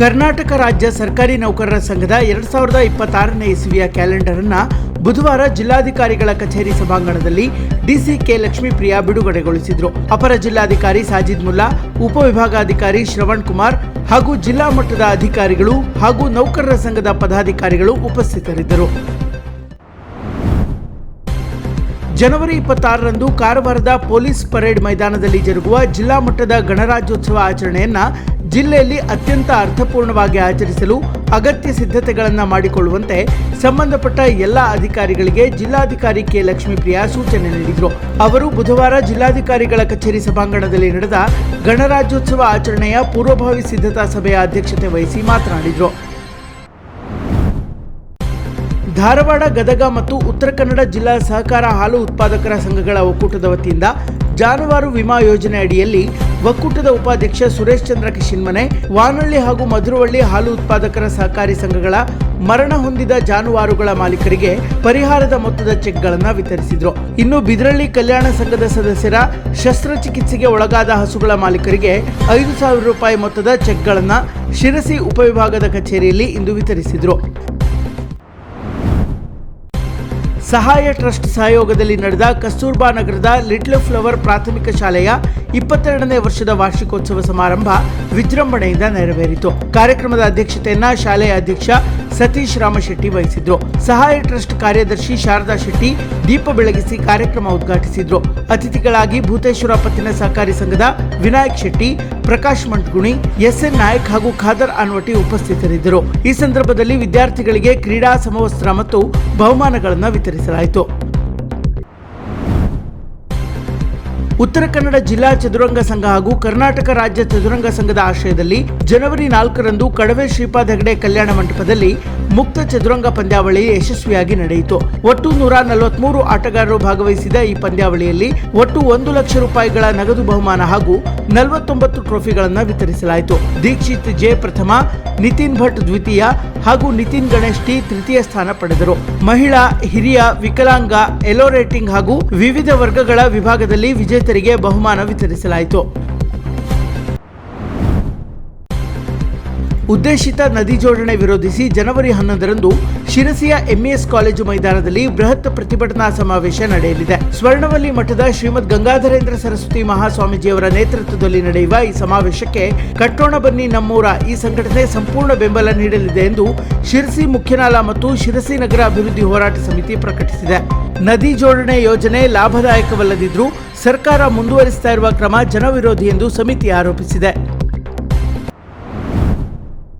ಕರ್ನಾಟಕ ರಾಜ್ಯ ಸರ್ಕಾರಿ ನೌಕರರ ಸಂಘದ ಎರಡ್ ಸಾವಿರದ ಇಪ್ಪತ್ತಾರನೇ ಇಸವಿಯ ಕ್ಯಾಲೆಂಡರ್ ಅನ್ನ ಬುಧವಾರ ಜಿಲ್ಲಾಧಿಕಾರಿಗಳ ಕಚೇರಿ ಸಭಾಂಗಣದಲ್ಲಿ ಡಿಸಿ ಕೆ ಲಕ್ಷ್ಮೀಪ್ರಿಯಾ ಬಿಡುಗಡೆಗೊಳಿಸಿದ್ರು. ಅಪರ ಜಿಲ್ಲಾಧಿಕಾರಿ ಸಾಜಿದ್ ಮುಲ್ಲಾ, ಉಪವಿಭಾಗಾಧಿಕಾರಿ ಶ್ರವಣ್ ಕುಮಾರ್ ಹಾಗೂ ಜಿಲ್ಲಾ ಮಟ್ಟದ ಅಧಿಕಾರಿಗಳು ಹಾಗೂ ನೌಕರರ ಸಂಘದ ಪದಾಧಿಕಾರಿಗಳು ಉಪಸ್ಥಿತರಿದ್ದರು. ಜನವರಿ ಇಪ್ಪತ್ತಾರರಂದು ಕಾರವಾರದ ಪೊಲೀಸ್ ಪರೇಡ್ ಮೈದಾನದಲ್ಲಿ ಜರುಗುವ ಜಿಲ್ಲಾ ಮಟ್ಟದ ಗಣರಾಜ್ಯೋತ್ಸವ ಆಚರಣೆಯನ್ನ ಜಿಲ್ಲೆಯಲ್ಲಿ ಅತ್ಯಂತ ಅರ್ಥಪೂರ್ಣವಾಗಿ ಆಚರಿಸಲು ಅಗತ್ಯ ಸಿದ್ಧತೆಗಳನ್ನು ಮಾಡಿಕೊಳ್ಳುವಂತೆ ಸಂಬಂಧಪಟ್ಟ ಎಲ್ಲ ಅಧಿಕಾರಿಗಳಿಗೆ ಜಿಲ್ಲಾಧಿಕಾರಿ ಕೆ. ಲಕ್ಷ್ಮೀಪ್ರಿಯಾ ಸೂಚನೆ ನೀಡಿದರು. ಅವರು ಬುಧವಾರ ಜಿಲ್ಲಾಧಿಕಾರಿಗಳ ಕಚೇರಿ ಸಭಾಂಗಣದಲ್ಲಿ ನಡೆದ ಗಣರಾಜ್ಯೋತ್ಸವ ಆಚರಣೆಯ ಪೂರ್ವಭಾವಿ ಸಿದ್ಧತಾ ಸಭೆಯ ಅಧ್ಯಕ್ಷತೆ ವಹಿಸಿ ಮಾತನಾಡಿದರು. ಧಾರವಾಡ, ಗದಗ ಮತ್ತು ಉತ್ತರ ಕನ್ನಡ ಜಿಲ್ಲಾ ಸಹಕಾರ ಹಾಲು ಉತ್ಪಾದಕರ ಸಂಘಗಳ ಒಕ್ಕೂಟದ ವತಿಯಿಂದ ಜಾನುವಾರು ವಿಮಾ ಯೋಜನೆ ಅಡಿಯಲ್ಲಿ ಒಕ್ಕೂಟದ ಉಪಾಧ್ಯಕ್ಷ ಸುರೇಶ್ ಚಂದ್ರ ಕಿಶಿನ್ಮನೆ, ವಾನಳ್ಳಿ ಹಾಗೂ ಮಧುರವಳ್ಳಿ ಹಾಲು ಉತ್ಪಾದಕರ ಸಹಕಾರಿ ಸಂಘಗಳ ಮರಣ ಹೊಂದಿದ ಜಾನುವಾರುಗಳ ಮಾಲೀಕರಿಗೆ ಪರಿಹಾರದ ಮೊತ್ತದ ಚೆಕ್ಗಳನ್ನು ವಿತರಿಸಿದ್ರು. ಇನ್ನು ಬಿದ್ರಳ್ಳಿ ಕಲ್ಯಾಣ ಸಂಘದ ಸದಸ್ಯರ ಶಸ್ತ್ರಚಿಕಿತ್ಸೆಗೆ ಒಳಗಾದ ಹಸುಗಳ ಮಾಲೀಕರಿಗೆ ಐದು ಸಾವಿರ ರೂಪಾಯಿ ಮೊತ್ತದ ಚೆಕ್ಗಳನ್ನು ಶಿರಸಿ ಉಪವಿಭಾಗದ ಕಚೇರಿಯಲ್ಲಿ ಇಂದು ವಿತರಿಸಿದ್ರು. ಸಹಾಯ ಟ್ರಸ್ಟ್ ಸಹಯೋಗದಲ್ಲಿ ನಡೆದ ಕಸ್ತೂರ್ಬಾ ನಗರದ ಲಿಟ್ಲ್ ಫ್ಲವರ್ ಪ್ರಾಥಮಿಕ ಶಾಲೆಯ ಇಪ್ಪತ್ತೆರಡನೇ ವರ್ಷದ ವಾರ್ಷಿಕೋತ್ಸವ ಸಮಾರಂಭ ವಿಜೃಂಭಣೆಯಿಂದ ನೆರವೇರಿತು. ಕಾರ್ಯಕ್ರಮದ ಅಧ್ಯಕ್ಷತೆಯನ್ನ ಶಾಲೆಯ ಅಧ್ಯಕ್ಷ ಸತೀಶ್ ರಾಮಶೆಟ್ಟಿ ವಹಿಸಿದ್ರು. ಸಹಾಯ ಟ್ರಸ್ಟ್ ಕಾರ್ಯದರ್ಶಿ ಶಾರದಾ ಶೆಟ್ಟಿ ದೀಪ ಬೆಳಗಿಸಿ ಕಾರ್ಯಕ್ರಮ ಉದ್ಘಾಟಿಸಿದ್ರು. ಅತಿಥಿಗಳಾಗಿ ಭೂತೇಶ್ವರ ಪತ್ತಿನ ಸಹಕಾರಿ ಸಂಘದ ವಿನಾಯಕ್ ಶೆಟ್ಟಿ, ಪ್ರಕಾಶ್ ಮಂಟ್ಗುಣಿ, ಎಸ್ಎನ್ ನಾಯಕ್ ಹಾಗೂ ಖಾದರ್ ಅನ್ವಟಿ ಉಪಸ್ಥಿತರಿದ್ದರು. ಈ ಸಂದರ್ಭದಲ್ಲಿ ವಿದ್ಯಾರ್ಥಿಗಳಿಗೆ ಕ್ರೀಡಾ ಸಮವಸ್ತ್ರ ಮತ್ತು ಬಹುಮಾನಗಳನ್ನು ವಿತರಿಸಲಾಯಿತು. ಉತ್ತರ ಕನ್ನಡ ಜಿಲ್ಲಾ ಚದುರಂಗ ಸಂಘ ಹಾಗೂ ಕರ್ನಾಟಕ ರಾಜ್ಯ ಚದುರಂಗ ಸಂಘದ ಆಶ್ರಯದಲ್ಲಿ ಜನವರಿ ನಾಲ್ಕರಂದು ಕಡವೆ ಶ್ರೀಪಾದ್ ಹೆಗಡೆ ಕಲ್ಯಾಣ ಮಂಟಪದಲ್ಲಿ ಮುಕ್ತ ಚದುರಂಗ ಪಂದ್ಯಾವಳಿ ಯಶಸ್ವಿಯಾಗಿ ನಡೆಯಿತು. ಒಟ್ಟು ನೂರ ನಲವತ್ಮೂರು ಆಟಗಾರರು ಭಾಗವಹಿಸಿದ ಈ ಪಂದ್ಯಾವಳಿಯಲ್ಲಿ ಒಟ್ಟು ಒಂದು ಲಕ್ಷ ರೂಪಾಯಿಗಳ ನಗದು ಬಹುಮಾನ ಹಾಗೂ ನಲವತ್ತೊಂಬತ್ತು ಟ್ರೋಫಿಗಳನ್ನು ವಿತರಿಸಲಾಯಿತು. ದೀಕ್ಷಿತ್ ಜೆ ಪ್ರಥಮ, ನಿತಿನ್ ಭಟ್ ದ್ವಿತೀಯ ಹಾಗೂ ನಿತಿನ್ ಗಣೇಶ್ ಟಿ ತೃತೀಯ ಸ್ಥಾನ ಪಡೆದರು. ಮಹಿಳಾ, ಹಿರಿಯ, ವಿಕಲಾಂಗ ಎಲೋರೇಟಿಂಗ್ ಹಾಗೂ ವಿವಿಧ ವರ್ಗಗಳ ವಿಭಾಗದಲ್ಲಿ ವಿಜೇತರಿಗೆ ಬಹುಮಾನ ವಿತರಿಸಲಾಯಿತು. ಉದ್ದೇಶಿತ ನದಿ ಜೋಡಣೆ ವಿರೋಧಿಸಿ ಜನವರಿ ಹನ್ನೊಂದರಂದು ಶಿರಸಿಯ ಎಂಇಎಸ್ ಕಾಲೇಜು ಮೈದಾನದಲ್ಲಿ ಬೃಹತ್ ಪ್ರತಿಭಟನಾ ಸಮಾವೇಶ ನಡೆಯಲಿದೆ. ಸ್ವರ್ಣವಲ್ಲಿ ಮಠದ ಶ್ರೀಮದ್ ಗಂಗಾಧರೇಂದ್ರ ಸರಸ್ವತಿ ಮಹಾಸ್ವಾಮೀಜಿಯವರ ನೇತೃತ್ವದಲ್ಲಿ ನಡೆಯುವ ಈ ಸಮಾವೇಶಕ್ಕೆ ಕಟ್ಟೋಣ ಬನ್ನಿ ನಮ್ಮೂರ ಈ ಸಂಘಟನೆ ಸಂಪೂರ್ಣ ಬೆಂಬಲ ನೀಡಲಿದೆ ಎಂದು ಶಿರಸಿ ಮುಖ್ಯನಾಲ ಮತ್ತು ಶಿರಸಿ ನಗರ ಅಭಿವೃದ್ಧಿ ಹೋರಾಟ ಸಮಿತಿ ಪ್ರಕಟಿಸಿದೆ. ನದಿ ಜೋಡಣೆ ಯೋಜನೆ ಲಾಭದಾಯಕವಲ್ಲದಿದ್ರೂ ಸರ್ಕಾರ ಮುಂದುವರಿಸ್ತಾ ಇರುವ ಕ್ರಮ ಜನವಿರೋಧಿ ಎಂದು ಸಮಿತಿ ಆರೋಪಿಸಿದೆ.